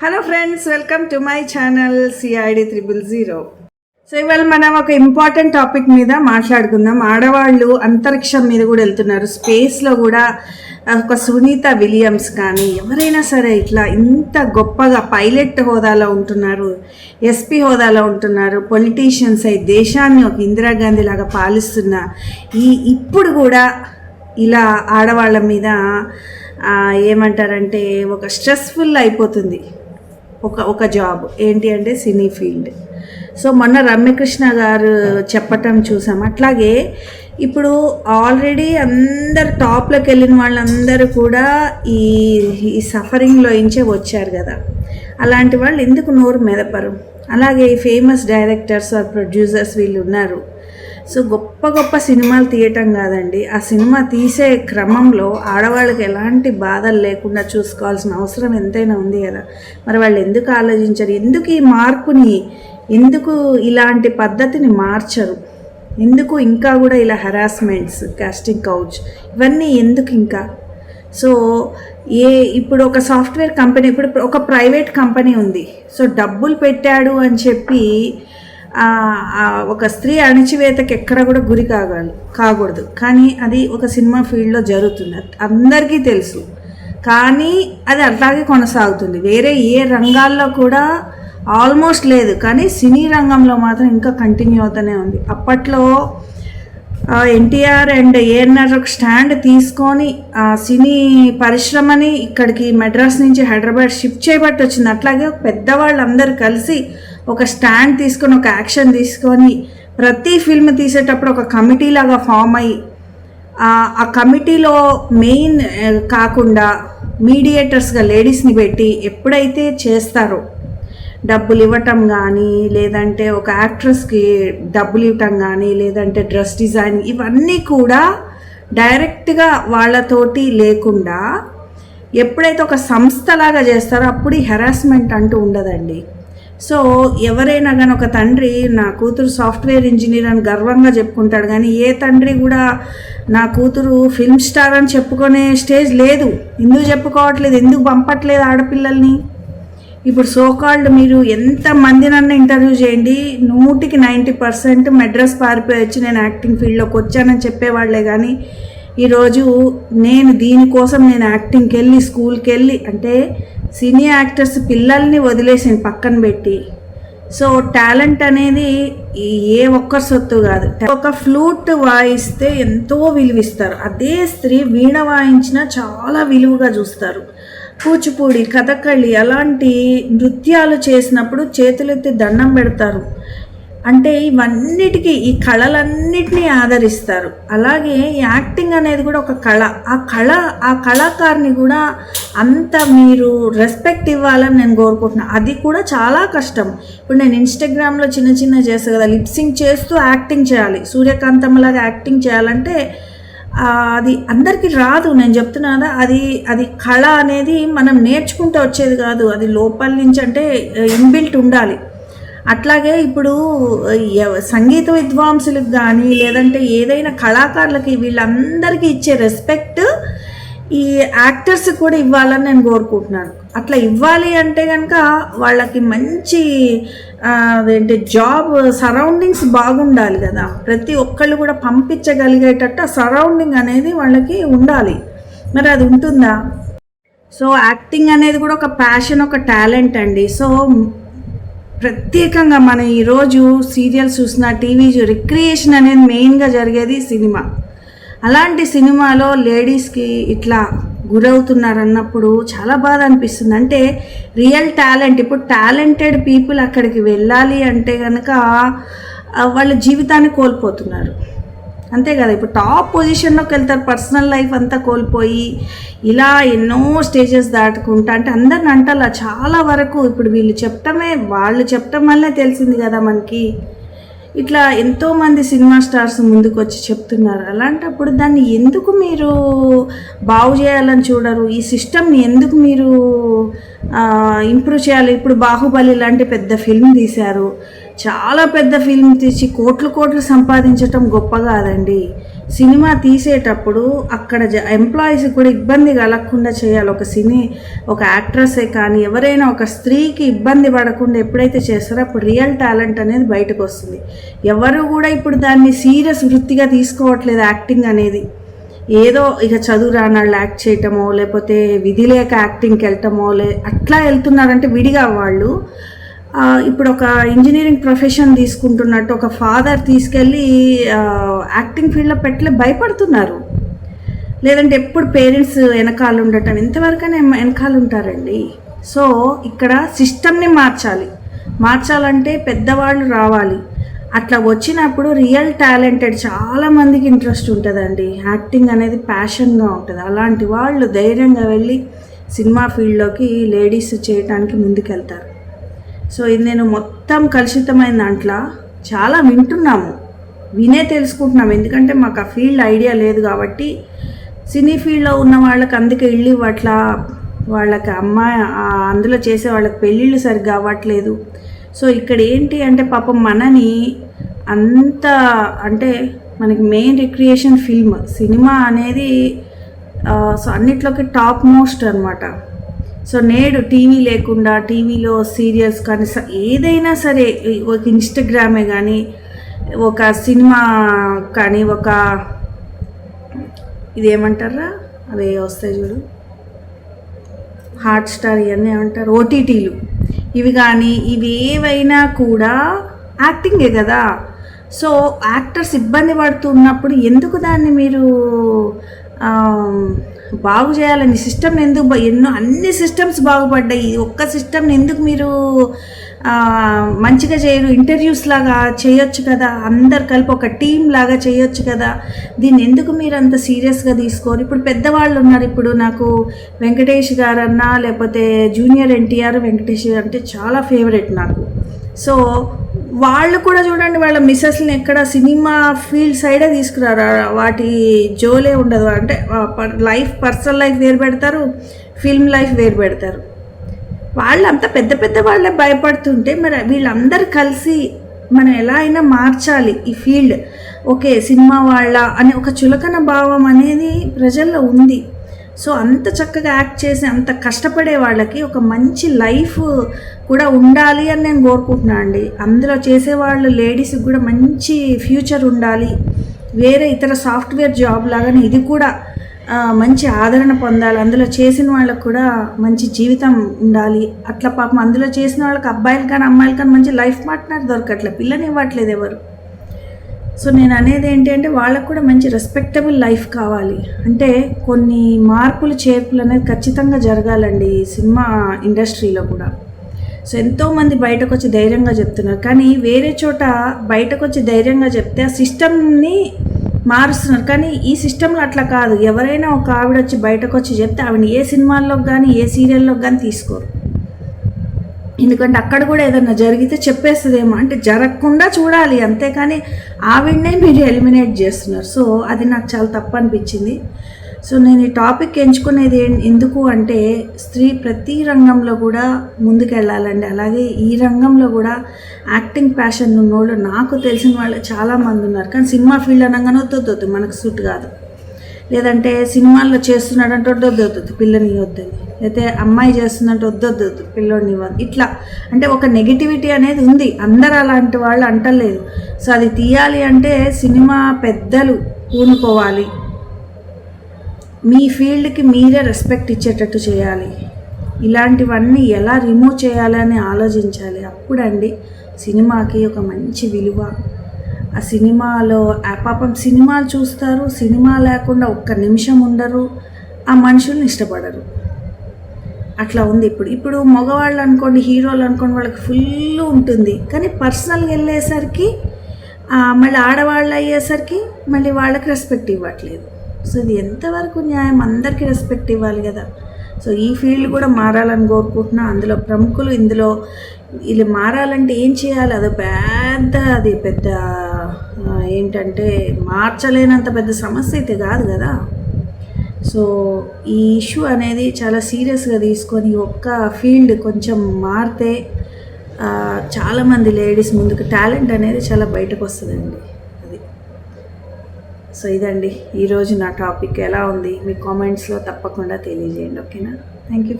Hello friends welcome to my channel CID triple zero so ఇవాళ మనం ఒక important topic మీద మాట్లాడుకుందాం. ఆడవాళ్ళు అంతరిక్షం మీద కూడా వెళ్తున్నారు. స్పేస్లో కూడా ఒక సునీత విలియమ్స్ కానీ ఎవరైనా సరే ఇట్లా ఇంత గొప్పగా పైలట్ హోదాలో ఉంటున్నారు ఎస్పీ హోదాలో ఉంటున్నారు. పొలిటీషియన్స్ అయి దేశాన్ని ఒక ఇందిరాగాంధీ లాగా పాలిస్తున్న ఈ ఇప్పుడు కూడా ఇలా ఆడవాళ్ళ మీద ఏమంటారంటే ఒక స్ట్రెస్ఫుల్ అయిపోతుంది. ఒక ఒక జాబ్. ఏంటి అంటే సినీ ఫీల్డ్. సో మొన్న రమ్యకృష్ణ గారు చెప్పటం చూసాం. అట్లాగే ఇప్పుడు ఆల్రెడీ అందరు టాప్లోకి వెళ్ళిన వాళ్ళందరూ కూడా ఈ ఈ సఫరింగ్లో ఇంచే వచ్చారు కదా. అలాంటి వాళ్ళు ఎందుకు నోరు మెదపరు? అలాగే ఫేమస్ డైరెక్టర్స్ ఆర్ ప్రొడ్యూసర్స్ వీళ్ళు ఉన్నారు. సో గొప్ప గొప్ప సినిమాలు తీయటం కాదండి. ఆ సినిమా తీసే క్రమంలో ఆడవాళ్ళకి ఎలాంటి బాధలు లేకుండా చూసుకోవాల్సిన అవసరం ఎంతైనా ఉంది కదా. మరి వాళ్ళు ఎందుకు ఆలోచించరు? ఎందుకు ఈ మార్పుని ఎందుకు ఇలాంటి పద్ధతిని మార్చరు? ఎందుకు ఇంకా కూడా ఇలా హెరాస్మెంట్స్ కాస్టింగ్ కౌచ్ ఇవన్నీ ఎందుకు ఇంకా? సో ఏ ఇప్పుడు ఒక సాఫ్ట్వేర్ కంపెనీ ఇప్పుడు ఒక ప్రైవేట్ కంపెనీ ఉంది. సో డబ్బులు పెట్టాడు అని చెప్పి ఒక స్త్రీ అణిచివేతకి ఎక్కడ కూడా గురి కాగాలి కాకూడదు. కానీ అది ఒక సినిమా ఫీల్డ్లో జరుగుతుంది. అందరికీ తెలుసు. కానీ అది అట్లాగే కొనసాగుతుంది. వేరే ఏ రంగాల్లో కూడా ఆల్మోస్ట్ లేదు. కానీ సినీ రంగంలో మాత్రం ఇంకా కంటిన్యూ అవుతూనే ఉంది. అప్పట్లో ఎన్టీఆర్ అండ్ ఏఎన్ఆర్ ఒక స్టాండ్ తీసుకొని ఆ సినీ పరిశ్రమని ఇక్కడికి మెడ్రాస్ నుంచి హైదరాబాద్ షిఫ్ట్ చేయబట్టి వచ్చింది. అట్లాగే పెద్దవాళ్ళందరూ కలిసి ఒక స్టాండ్ తీసుకొని ఒక యాక్షన్ తీసుకొని ప్రతి ఫిల్మ్ తీసేటప్పుడు ఒక కమిటీ లాగా ఫామ్ అయ్యి ఆ కమిటీలో మెయిన్ కాకుండా మీడియేటర్స్గా లేడీస్ని పెట్టి ఎప్పుడైతే చేస్తారో డబ్బులు ఇవ్వటం కానీ లేదంటే ఒక యాక్ట్రెస్కి డబ్బులు ఇవ్వటం కానీ లేదంటే డ్రెస్ డిజైన్ ఇవన్నీ కూడా డైరెక్ట్గా వాళ్ళతోటి లేకుండా ఎప్పుడైతే ఒక సంస్థలాగా చేస్తారో అప్పుడు హెరాస్మెంట్ అంటూ ఉండదండి. సో ఎవరైనా కానీ ఒక తండ్రి నా కూతురు సాఫ్ట్వేర్ ఇంజనీర్ అని గర్వంగా చెప్పుకుంటాడు కానీ ఏ తండ్రి కూడా నా కూతురు ఫిల్మ్ స్టార్ అని చెప్పుకునే స్టేజ్ లేదు. ఎందుకు చెప్పుకోవట్లేదు? ఎందుకు పంపట్లేదు ఆడపిల్లల్ని? ఇప్పుడు సోకాల్డ్ మీరు ఎంత మందినన్నా ఇంటర్వ్యూ చేయండి నూటికి నైంటీ పర్సెంట్ మెడ్రస్ పారిపోయి వచ్చి నేను యాక్టింగ్ ఫీల్డ్లోకి వచ్చానని చెప్పేవాళ్ళే కానీ ఈరోజు నేను దీనికోసం నేను యాక్టింగ్కి వెళ్ళి స్కూల్కి వెళ్ళి అంటే సినీ యాక్టర్స్ పిల్లల్ని వదిలేసి పక్కన పెట్టి. సో టాలెంట్ అనేది ఏ ఒక్కరి సొత్తు కాదు. ఒక ఫ్లూట్ వాయిస్తే ఎంతో విలువిస్తారు. అదే స్త్రీ వీణ వాయించిన చాలా విలువగా చూస్తారు. కూచిపూడి కథకళి అలాంటి నృత్యాలు చేసినప్పుడు చేతులెత్తి దండం పెడతారు. అంటే ఇవన్నిటికీ ఈ కళలన్నిటినీ ఆదరిస్తారు. అలాగే యాక్టింగ్ అనేది కూడా ఒక కళ. ఆ కళ ఆ కళాకారుని కూడా అంత మీరు రెస్పెక్ట్ ఇవ్వాలని నేను కోరుకుంటున్నాను అది కూడా చాలా కష్టం. ఇప్పుడు నేను ఇన్స్టాగ్రామ్లో చిన్న చిన్న చేస్తాను కదా లిప్సింగ్ చేస్తూ యాక్టింగ్ చేయాలి. సూర్యకాంతంలాగా యాక్టింగ్ చేయాలంటే అది అందరికీ రాదు. నేను చెప్తున్నాను అది అది కళ అనేది మనం నేర్చుకుంటూ వచ్చేది కాదు. అది లోపల నుంచి అంటే ఇన్బిల్ట్ ఉండాలి. అట్లాగే ఇప్పుడు సంగీత విద్వాంసులకు కానీ లేదంటే ఏదైనా కళాకారులకి వీళ్ళందరికీ ఇచ్చే రెస్పెక్ట్ ఈ యాక్టర్స్ కూడా ఇవ్వాలని నేను కోరుకుంటున్నాను. అట్లా ఇవ్వాలి అంటే కనుక వాళ్ళకి మంచి అదేంటి జాబ్ సరౌండింగ్స్ బాగుండాలి కదా. ప్రతి ఒక్కళ్ళు కూడా పంపించగలిగేటట్టు ఆ సరౌండింగ్ అనేది వాళ్ళకి ఉండాలి. మరి అది ఉంటుందా? సో యాక్టింగ్ అనేది కూడా ఒక ప్యాషన్ ఒక టాలెంట్ అండి. సో ప్రత్యేకంగా మనం ఈరోజు సీరియల్స్ చూసిన టీవీ రిక్రియేషన్ అనేది మెయిన్గా జరిగేది సినిమా. అలాంటి సినిమాలో లేడీస్కి ఇట్లా గురవుతున్నారు అన్నప్పుడు చాలా బాధ అనిపిస్తుంది. అంటే రియల్ టాలెంట్ ఇప్పుడు టాలెంటెడ్ పీపుల్ అక్కడికి వెళ్ళాలి అంటే కనుక వాళ్ళ జీవితాన్ని కోల్పోతున్నారు. అంతే కదా ఇప్పుడు టాప్ పొజిషన్లోకి వెళ్తారు పర్సనల్ లైఫ్ అంతా కోల్పోయి ఇలా ఎన్నో స్టేజెస్ దాటుకుంటా అంటే అందరిని అంటలా చాలా వరకు ఇప్పుడు వీళ్ళు చెప్పటమే వాళ్ళు చెప్పటం వల్లే తెలిసింది కదా మనకి. ఇట్లా ఎంతోమంది సినిమా స్టార్స్ ముందుకు వచ్చి చెప్తున్నారు. అలాంటప్పుడు దాన్ని ఎందుకు మీరు బాగు చేయాలని చూడరు? ఈ సిస్టమ్ని ఎందుకు మీరు ఇంప్రూవ్ చేయాలి? ఇప్పుడు బాహుబలి లాంటి పెద్ద ఫిల్మ్ తీశారు. చాలా పెద్ద ఫిల్మ్ తీసి కోట్లు కోట్లు సంపాదించటం గొప్ప కాదండి. సినిమా తీసేటప్పుడు అక్కడ ఎంప్లాయీస్ కూడా ఇబ్బంది కలగకుండా చేయాలి. ఒక సినీ ఒక యాక్ట్రసే కానీ ఎవరైనా ఒక స్త్రీకి ఇబ్బంది పడకుండా ఎప్పుడైతే చేస్తారో అప్పుడు రియల్ టాలెంట్ అనేది బయటకు వస్తుంది. ఎవరు కూడా ఇప్పుడు దాన్ని సీరియస్ వృత్తిగా తీసుకోవట్లేదు యాక్టింగ్ అనేది. ఏదో ఇక చదువు రానాళ్ళు యాక్ట్ చేయటమో లేకపోతే విధి లేక యాక్టింగ్కి వెళ్ళటమో లే అట్లా వెళ్తున్నారంటే విడిగా వాళ్ళు. ఇప్పుడు ఒక ఇంజనీరింగ్ ప్రొఫెషన్ తీసుకుంటున్నట్టు ఒక ఫాదర్ తీసుకెళ్ళి యాక్టింగ్ ఫీల్డ్లో పెట్టలే భయపడుతున్నారు. లేదంటే ఎప్పుడు పేరెంట్స్ వెనకాల ఉండటం ఇంతవరకనే వెనకాల ఉంటారండి. సో ఇక్కడ సిస్టమ్ని మార్చాలి. మార్చాలంటే పెద్దవాళ్ళు రావాలి. అట్లా వచ్చినప్పుడు రియల్ టాలెంటెడ్ చాలామందికి ఇంట్రెస్ట్ ఉంటుందండి. యాక్టింగ్ అనేది ప్యాషన్గా ఉంటుంది. అలాంటి వాళ్ళు ధైర్యంగా వెళ్ళి సినిమా ఫీల్డ్లోకి లేడీస్ చేయడానికి ముందుకెళ్తారు. సో ఇది నేను మొత్తం కలుషితమైన దాంట్లో చాలా వింటున్నాము. వినే తెలుసుకుంటున్నాం ఎందుకంటే మాకు ఆ ఫీల్డ్ ఐడియా లేదు కాబట్టి సినీ ఫీల్డ్లో ఉన్న వాళ్ళకి అందుకే ఇల్లు ఇవ్వట్లా వాళ్ళకి అమ్మాయి అందులో చేసే వాళ్ళకి పెళ్ళిళ్ళు సరిగ్గా అవ్వట్లేదు. సో ఇక్కడ ఏంటి అంటే పాపం మనని అంత అంటే మనకి మెయిన్ రిక్రియేషన్ ఫిల్మ్ సినిమా అనేది సో అన్నిట్లోకి టాప్ మోస్ట్ అనమాట సో నేడు టీవీ లేకుండా టీవీలో సీరియల్స్ కానీ ఏదైనా సరే ఒక ఇన్స్టాగ్రామే కానీ ఒక సినిమా కానీ ఒక ఇదేమంటారా? అవి వస్తాయి చూడు. హాట్ స్టార్ ఇవన్నీ ఏమంటారు? ఓటీటీలు. ఇవి కానీ ఇవి ఏవైనా కూడా యాక్టింగే కదా. సో యాక్టర్స్ ఇబ్బంది పడుతున్నప్పుడు ఎందుకు దాన్ని మీరు బాగు చేయాలని సిస్టమ్ ఎందుకు ఎన్నో అన్ని సిస్టమ్స్ బాగుపడ్డాయి. ఒక్క సిస్టమ్ని ఎందుకు మీరు మంచిగా చేయరు? ఇంటర్వ్యూస్ లాగా చేయొచ్చు కదా. అందరు కలిపి ఒక టీం లాగా చేయొచ్చు కదా. దీన్ని ఎందుకు మీరు అంత సీరియస్గా తీసుకోరు? ఇప్పుడు పెద్దవాళ్ళు ఉన్నారు. ఇప్పుడు నాకు వెంకటేష్ గారన్నా లేకపోతే జూనియర్ ఎన్టీఆర్ వెంకటేష్ గారు అంటే చాలా ఫేవరెట్ నాకు. సో వాళ్ళు కూడా చూడండి వాళ్ళ మిస్సెస్ని ఎక్కడ సినిమా ఫీల్డ్ సైడే తీసుకురారు? వాటి జోలే ఉండదు. అంటే లైఫ్ పర్సనల్ లైఫ్ వేరు పెడతారు ఫిల్మ్ లైఫ్ వేరు పెడతారు. వాళ్ళంతా పెద్ద పెద్ద వాళ్ళే భయపడుతుంటే మరి వీళ్ళందరూ కలిసి మనం ఎలా అయినా మార్చాలి ఈ ఫీల్డ్. ఓకే సినిమా వాళ్ళ అనే ఒక చులకన భావం అనేది ప్రజల్లో ఉంది. సో అంత చక్కగా యాక్ట్ చేసి అంత కష్టపడే వాళ్ళకి ఒక మంచి లైఫ్ కూడా ఉండాలి అని నేను కోరుకుంటున్నాను అండి. అందులో చేసేవాళ్ళు లేడీస్కి కూడా మంచి ఫ్యూచర్ ఉండాలి. వేరే ఇతర సాఫ్ట్వేర్ జాబ్ లాగానే ఇది కూడా మంచి ఆదరణ పొందాలి. అందులో చేసిన వాళ్ళకు కూడా మంచి జీవితం ఉండాలి. అట్లా పాపం అందులో చేసిన వాళ్ళకి అబ్బాయిలు కానీ అమ్మాయిలు కానీ మంచి లైఫ్ పార్ట్నర్ దొరకట్లే. పిల్లని ఇవ్వట్లేదు ఎవరు. సో నేను అనేది ఏంటి అంటే వాళ్ళకు కూడా మంచి రెస్పెక్టబుల్ లైఫ్ కావాలి. అంటే కొన్ని మార్పులు చేర్పులు అనేది ఖచ్చితంగా జరగాలండి ఈ సినిమా ఇండస్ట్రీలో కూడా. సో ఎంతోమంది బయటకు వచ్చి ధైర్యంగా చెప్తున్నారు. కానీ వేరే చోట బయటకు వచ్చి ధైర్యంగా చెప్తే ఆ సిస్టమ్ని మారుస్తున్నారు. కానీ ఈ సిస్టంలో అట్లా కాదు. ఎవరైనా ఒక ఆవిడ వచ్చి బయటకు వచ్చి చెప్తే ఆవిడని ఏ సినిమాల్లోకి కానీ ఏ సీరియల్లోకి కానీ తీసుకోరు. ఎందుకంటే అక్కడ కూడా ఏదన్నా జరిగితే చెప్పేస్తుందేమో. అంటే జరగకుండా చూడాలి అంతేకాని ఆవిడనే మీరు ఎలిమినేట్ చేస్తున్నారు. సో అది నాకు చాలా తప్పు అనిపించింది. సో నేను ఈ టాపిక్ ఎంచుకునేది ఏం- ఎందుకు అంటే స్త్రీ ప్రతి రంగంలో కూడా ముందుకెళ్ళాలండి. అలాగే ఈ రంగంలో కూడా యాక్టింగ్ ప్యాషన్ ఉన్నోళ్ళు నాకు తెలిసిన వాళ్ళు చాలామంది ఉన్నారు. కానీ సినిమా ఫీల్డ్ అనగానే వద్దొద్దు మనకు సూట్ కాదు. లేదంటే సినిమాల్లో చేస్తున్నాడంటే వద్దొద్దు పిల్లని వద్దని. అయితే అమ్మాయి చేస్తున్నట్టు వద్దొద్దు పిల్లోడిని ఇట్లా. అంటే ఒక నెగిటివిటీ అనేది ఉంది. అందరు అలాంటి వాళ్ళు అంటలేదు. సో అది తీయాలి అంటే సినిమా పెద్దలు పూనుకోవాలి మీ ఫీల్డ్కి మీరే రెస్పెక్ట్ ఇచ్చేటట్టు చేయాలి. ఇలాంటివన్నీ ఎలా రిమూవ్ చేయాలని ఆలోచించాలి. అప్పుడండి సినిమాకి ఒక మంచి విలువ. ఆ సినిమాలో ఆ పాపం సినిమాలు చూస్తారు. సినిమా లేకుండా ఒక్క నిమిషం ఉండరు. ఆ మనుషుల్ని ఇష్టపడరు. అట్లా ఉంది ఇప్పుడు. ఇప్పుడు మగవాళ్ళు అనుకోండి హీరోలు అనుకోండి వాళ్ళకి ఫుల్ ఉంటుంది. కానీ పర్సనల్గా వెళ్ళేసరికి మళ్ళీ ఆడవాళ్ళు అయ్యేసరికి మళ్ళీ వాళ్ళకి రెస్పెక్ట్ ఇవ్వట్లేదు. సో ఇది ఎంతవరకు న్యాయం? అందరికీ రెస్పెక్ట్ ఇవ్వాలి కదా. సో ఈ ఫీల్డ్ కూడా మారాలని కోరుకుంటున్నా. అందులో ప్రముఖులు ఇందులో వీళ్ళు మారాలంటే ఏం చేయాలి? అది పెద్ద అది పెద్ద ఏంటంటే మార్చలేనంత పెద్ద సమస్య అయితే కాదు కదా. సో ఈ ఇష్యూ అనేది చాలా సీరియస్గా తీసుకొని ఒక్క ఫీల్డ్ కొంచెం మారితే చాలామంది లేడీస్ ముందుకు టాలెంట్ అనేది చాలా బయటకు వస్తుందండి అది. సో ఇదండి. ఈరోజు నా టాపిక్ ఎలా ఉంది? మీ కామెంట్స్లో తప్పకుండా తెలియజేయండి. ఓకేనా? Thank you